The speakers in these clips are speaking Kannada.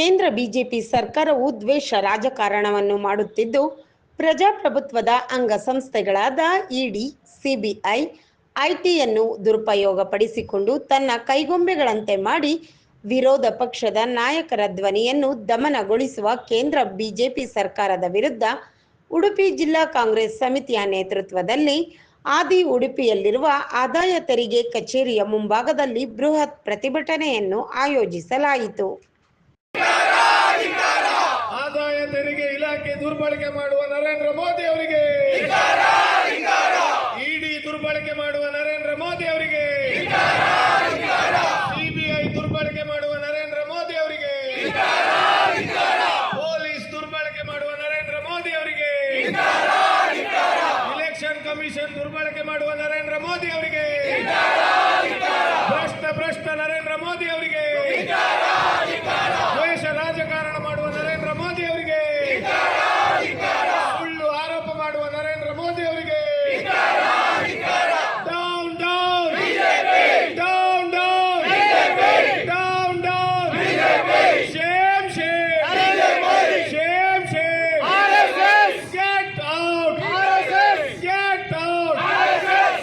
ಕೇಂದ್ರ ಬಿಜೆಪಿ ಸರ್ಕಾರವು ದ್ವೇಷ ರಾಜಕಾರಣವನ್ನು ಮಾಡುತ್ತಿದ್ದು, ಪ್ರಜಾಪ್ರಭುತ್ವದ ಅಂಗಸಂಸ್ಥೆಗಳಾದ ಇಡಿ, ಸಿಬಿಐ, ಐಟಿಯನ್ನು ದುರುಪಯೋಗಪಡಿಸಿಕೊಂಡು ತನ್ನ ಕೈಗೊಂಬೆಗಳಂತೆ ಮಾಡಿ ವಿರೋಧ ಪಕ್ಷದ ನಾಯಕರ ಧ್ವನಿಯನ್ನು ದಮನಗೊಳಿಸುವ ಕೇಂದ್ರ ಬಿಜೆಪಿ ಸರ್ಕಾರದ ವಿರುದ್ಧ ಉಡುಪಿ ಜಿಲ್ಲಾ ಕಾಂಗ್ರೆಸ್ ಸಮಿತಿಯ ನೇತೃತ್ವದಲ್ಲಿ ಆದಿ ಉಡುಪಿಯಲ್ಲಿರುವ ಆದಾಯ ತೆರಿಗೆ ಕಚೇರಿಯ ಮುಂಭಾಗದಲ್ಲಿ ಬೃಹತ್ ಪ್ರತಿಭಟನೆಯನ್ನು ಆಯೋಜಿಸಲಾಯಿತು. ಆದಾಯ ತೆರಿಗೆ ಇಲಾಖೆ ದುರ್ಬಳಕೆ ಮಾಡುವ ನರೇಂದ್ರ ಮೋದಿ ಅವರಿಗೆ. ಇಡಿ ದುರ್ಬಳಕೆ ಮಾಡುವ ನರೇಂದ್ರ ಮೋದಿ ಅವರಿಗೆ. ಸಿಬಿಐ ದುರ್ಬಳಕೆ ಮಾಡುವ ನರೇಂದ್ರ ಮೋದಿ ಅವರಿಗೆ. ಪೊಲೀಸ್ ದುರ್ಬಳಕೆ ಮಾಡುವ ನರೇಂದ್ರ ಮೋದಿ ಅವರಿಗೆ. ಇಲೆಕ್ಷನ್ ಕಮಿಷನ್ ದುರ್ಬಳಕೆ ಮಾಡುವ ನರೇಂದ್ರ ಮೋದಿ ಅವರಿಗೆ. ಮೋದಿ ಅವರಿಗೆ down down down down down down shame shame shame shame get out get out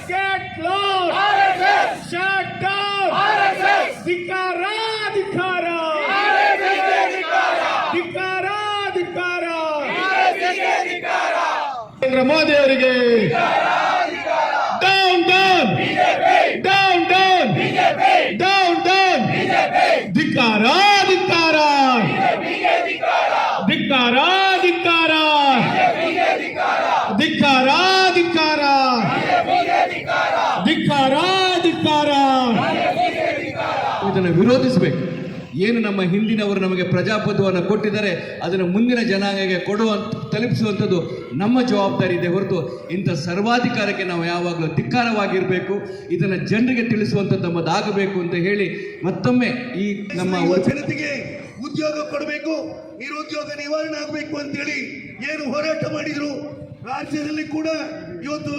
get lost shut down ಧಿಕ್ಕಾರ ಧಿಕ್ಕಾರ ಧಿಕ್ಕಾರ ಧಿಕ್ಕಾರ ನರೇಂದ್ರ ಮೋದಿ ಅವರಿಗೆ down down down down down down ಧಿಕ್ಕಾರ ಧಿಕ್ಕಾರ ಧಿಕ್ಕಾರ ಧಿಕ್ಕಾರ ಧಿಕ್ಕಾರ ಧಿಕ್ಕಾರ ಧಿಕ್ಕಾರ ಧಿಕ್ಕಾರ ಇದನ್ನು ವಿರೋಧಿಸಬೇಕು ಏನು ನಮ್ಮ ಹಿಂದಿನವರು ನಮಗೆ ಪ್ರಜಾಪ್ರಭುತ್ವವನ್ನು ಕೊಟ್ಟಿದ್ದಾರೆ ಅದನ್ನು ಮುಂದಿನ ಜನಾಂಗಕ್ಕೆ ಕೊಡುವ ತಲುಪಿಸುವಂಥದ್ದು ನಮ್ಮ ಜವಾಬ್ದಾರಿ ಇದೆ ಹೊರತು ಇಂಥ ಸರ್ವಾಧಿಕಾರಕ್ಕೆ ನಾವು ಯಾವಾಗಲೂ ಧಿಕ್ಕಾರವಾಗಿರಬೇಕು ಇದನ್ನು ಜನರಿಗೆ ತಿಳಿಸುವಂಥದ್ದು ನಮ್ಮದಾಗಬೇಕು ಅಂತ ಹೇಳಿ ಮತ್ತೊಮ್ಮೆ ಈ ನಮ್ಮ ಜನತೆಗೆ ಉದ್ಯೋಗ ಕೊಡಬೇಕು ನಿರುದ್ಯೋಗ ನಿವಾರಣೆ ಆಗಬೇಕು ಅಂತೇಳಿ ಏನು ಹೋರಾಟ ಮಾಡಿದ್ರು ರಾಜ್ಯದಲ್ಲಿ ಕೂಡ ಇವತ್ತು